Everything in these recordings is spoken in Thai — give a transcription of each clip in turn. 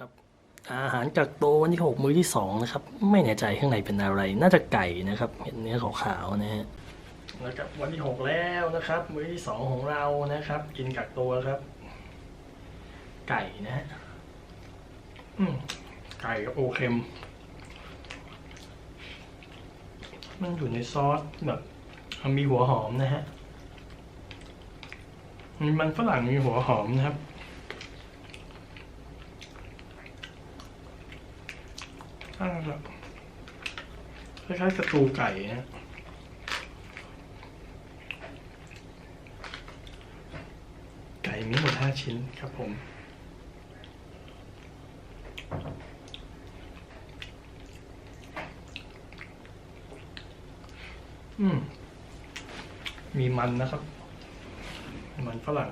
ครับอาหารจากโตวันที่หกมื้อที่สองนะครับ ไม่แน่ใจข้างในเป็นอะไร น่าจะไก่นะครับเห็นเนื้อขาวๆนะฮะแล้วกับวันที่หกแล้วนะครับ มื้อที่สองของเรานะครับ กินกักตัวครับ ไก่นะฮะไก่กับโอเค็ม มันอยู่ในซอสแบบมีหัวหอมนะฮะมีมันฝรั่งมีหัวหอมนะครับ ถ้าแบบคล้ายๆสตูไก่นะไก่มีหมดห้าชิ้นครับผมอืมมีมันนะครับ มันฝรั่ง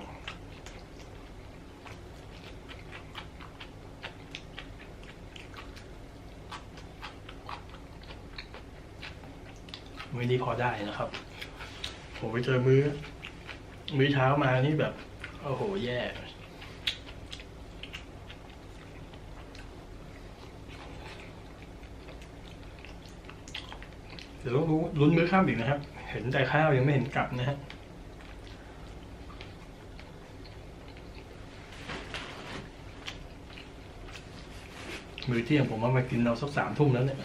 มื้อนี้พอได้นะครับ ผมไปเจอมื้อ มื้อเช้ามานี่แบบ โอ้โห แย่เดี๋ยวต้องรู้ลุ้นมื้อข้ามอีกนะครับ เห็นแต่ข้าวยังไม่เห็นกลับนะฮะมื้อเที่ยงผมว่ามากินเราสักสามทุ่มแล้วเนี่ย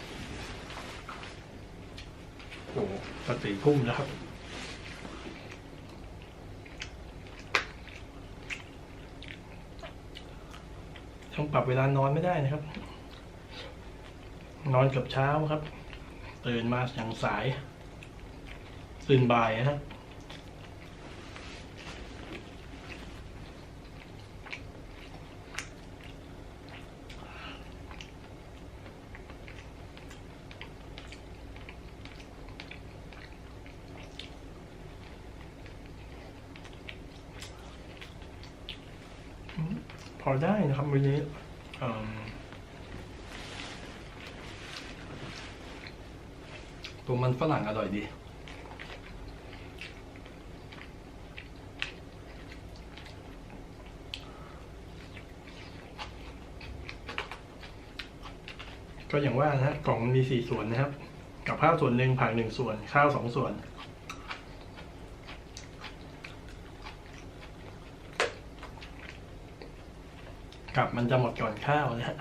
โอ้โหปกติทุ่มนะครับ ต้องปรับเวลานอนไม่ได้นะครับ นอนกับเช้าครับ ตื่นมาอย่างสาย ตื่นบ่ายนะครับ พอได้นะครับวันนี้ตัวมันฝรั่งอร่อยดีก็อย่างว่านะฮะกล่องมีสี่ส่วนนะครับ กับข้าวส่วนหนึ่งผักหนึ่งส่วน ข้าวสองส่วน กับมันจะหมดก่อนข้าวนะฮะ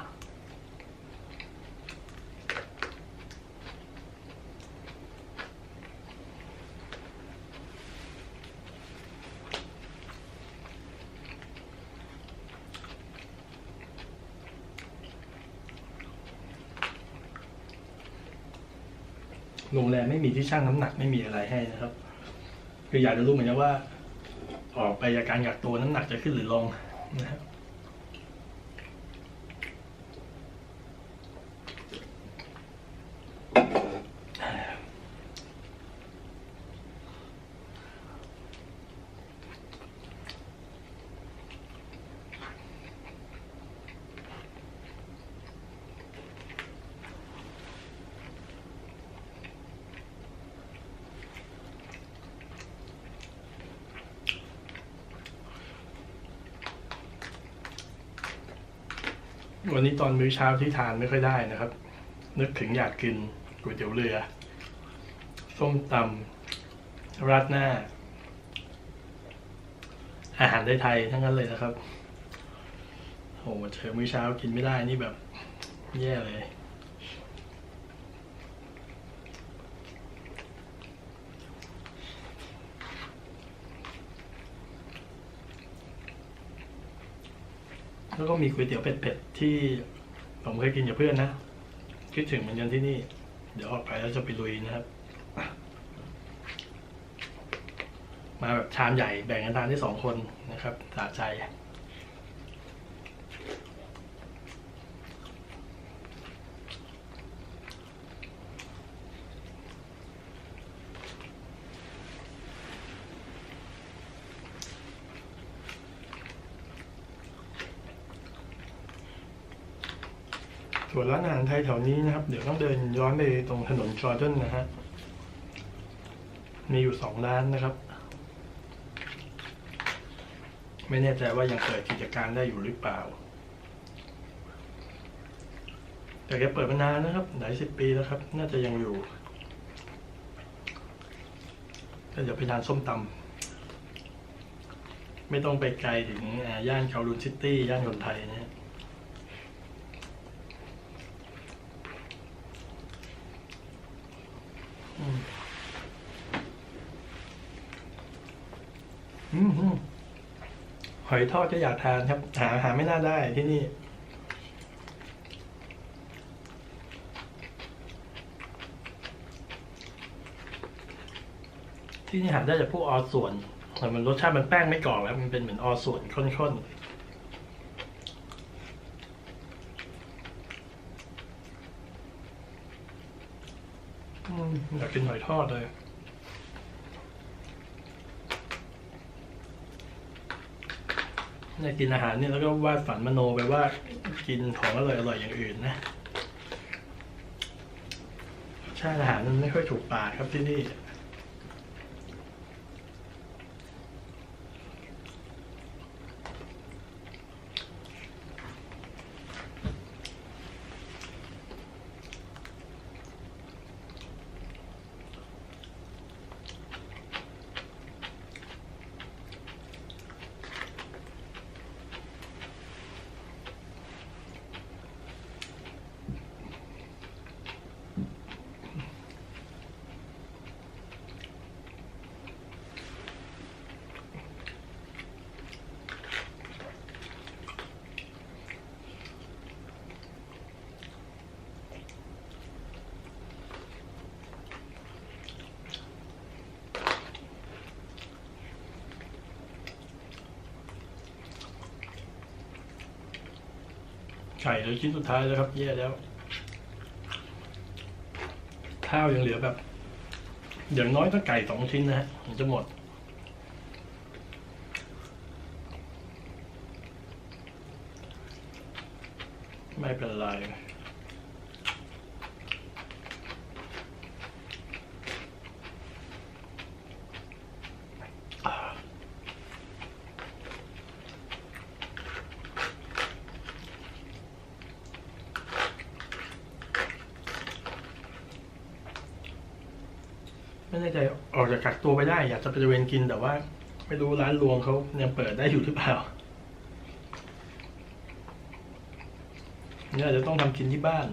โรงแรมไม่มีที่ชั่งน้ำหนักไม่มีอะไรให้นะครับ คืออยากจะรู้เหมือนกันว่า ออกไปจากการกักตัวน้ำหนักจะขึ้นหรือลงนะครับ วันนี้ตอนมื้อเช้าที่ทานไม่ค่อยได้นะครับ นึกถึงอยากกินก๋วยเตี๋ยวเรือ ส้มตำราดหน้า อาหารไทยๆทั้งนั้นเลยนะครับโอ้โหเจอมื้อเช้ากินไม่ได้นี่แบบ แย่เลย แล้วก็มีก๋วยเตี๋ยวเผ็ดๆที่ผมเคยกินกับเพื่อนนะ คิดถึงเหมือนกันที่นี่ เดี๋ยวออกไปแล้วจะไปลุยนะครับ มาแบบชามใหญ่แบ่งกันทานได้สองคนนะครับสาใจ วนร้านอาหารไทยแถวนี้นะครับ เดี๋ยวต้องเดินย้อนไปตรงถนนจอร์แดนนะฮะ มีอยู่สองร้านนะครับ ไม่แน่ใจว่ายังเปิดกิจการได้อยู่หรือเปล่า แต่แกเปิดมานานนะครับ หลายสิบปีแล้วครับ น่าจะยังอยู่ก็เดี๋ยวไปทานส้มตำไม่ต้องไปไกลถึงย่านคารุนซิตี้ ย่านคนไทยนะฮะอืมอืมอืม หอยทอดก็อยากทานครับ หาหาไม่น่าได้ที่นี่ ที่นี่หาได้จากพวกออส่วนแต่มันรสชาติมันแป้งไม่กรอบครับมันเป็นเหมือนออส่วนข้นๆอยากกินหอยทอดเลย เนี่ยกินอาหารเนี่ยแล้วก็วาดฝันมโนไปว่ากินของอร่อยอร่อยอย่างอื่นนะชาติอาหารมันไม่ค่อยถูกปากครับที่นี่ ไก่เหลือชิ้นสุดท้ายแล้วครับแย่แล้วข้าวยังเหลือแบบ อย่างน้อยต้องไก่สองชิ้นนะฮะถึงจะหมด ไม่เป็นไร ไม่แน่ใจออกจากกักตัวไปได้ อยากจะไปเวนกินแต่ว่า ไม่รู้ร้านรวงเขายังเปิดได้อยู่หรือเปล่าเนี่ยจะต้องทำกินที่บ้าน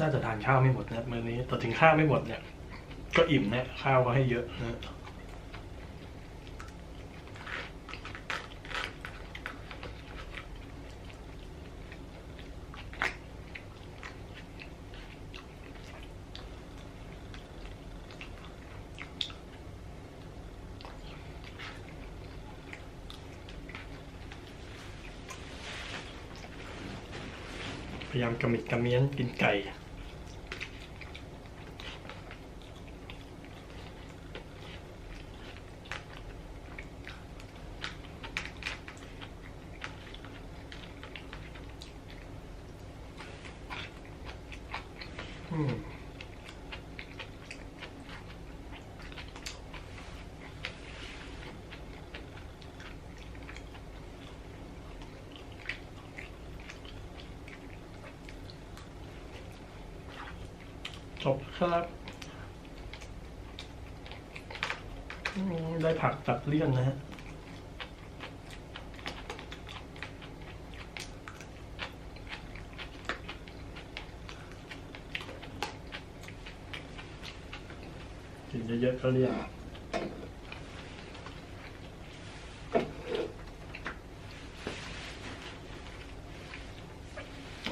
น่าจะทานข้าวไม่หมดนะมื้อนี้แต่ถึงข้าวไม่หมดเนี่ย ก็อิ่มนะข้าวก็ให้เยอะนะพยายามกระมิดกระเมี้ยนกินไก่ อืม จบครับได้ผักตัดเลี่ยนนะฮะกินเยอะๆก็เลี่ยน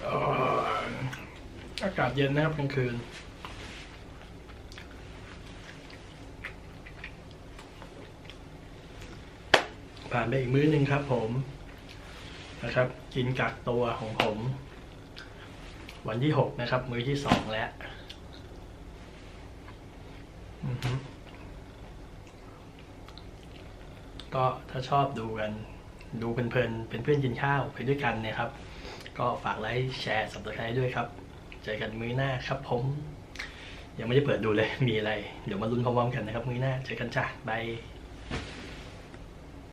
อ่าอากาศเย็นนะครับกลางคืน ผ่านไปอีกมื้อหนึ่งครับผมนะครับ กินกักตัวของผม วันที่หกนะครับ มื้อที่สองแล้วก็ถ้าชอบดูกัน ดูเพลินๆเป็นเพื่อนกินข้าวไปด้วยกันเนะครับ ก็ฝากไลค์แชร์สับสไครด้วยครับ เจอกันมื้อหน้าครับผม ยังไม่ได้เปิดดูเลยมีอะไร เดี๋ยวมาลุ้นพร้อมๆกันนะครับ มื้อหน้าเจอกันจ้าบาย